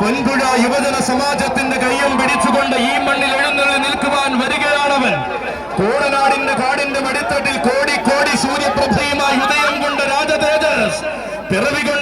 പൊൻപുഴ യുവജന സമാജത്തിന്റെ കയ്യും പിടിച്ചുകൊണ്ട് ഈ മണ്ണിൽ എഴുന്നള്ളി നിൽക്കുവാൻ വരികയാണവൻ. കോടനാടിന്റെ കാടിന്റെ മടിത്തട്ടിൽ കോടി കോടി സൂര്യപ്രഭയുമായി ഉദയം കൊണ്ട് രാജതേജസ്. പിറവികൾ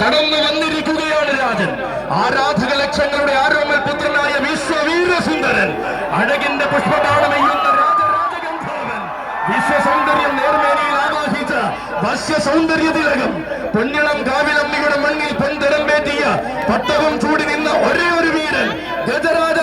കടന്നു വന്നിരിക്കുകയാണ് രാജൻ. ആരാധക ലക്ഷങ്ങളുടെ ആരോമൽ പുത്രനായ വിശ്വവീരസുന്ദരൻ. അഴകിന്റെ പുഷ്പബാണമെയ്യുന്ന രാജരാജഗന്ധർവൻ. വിശ്വസൗന്ദര്യം നേർമേനയിൽ ആഘോഷിച്ച വശ്യ സൗന്ദര്യ തിലകം പൊന്നിളം കാവിലമ്മയുടെ മണ്ണിൽ പൊൻതിരമ്പേറ്റിയ പട്ടവും ചൂടി നിന്ന ഒരേ ഒരു വീരൻ ഗജരാജ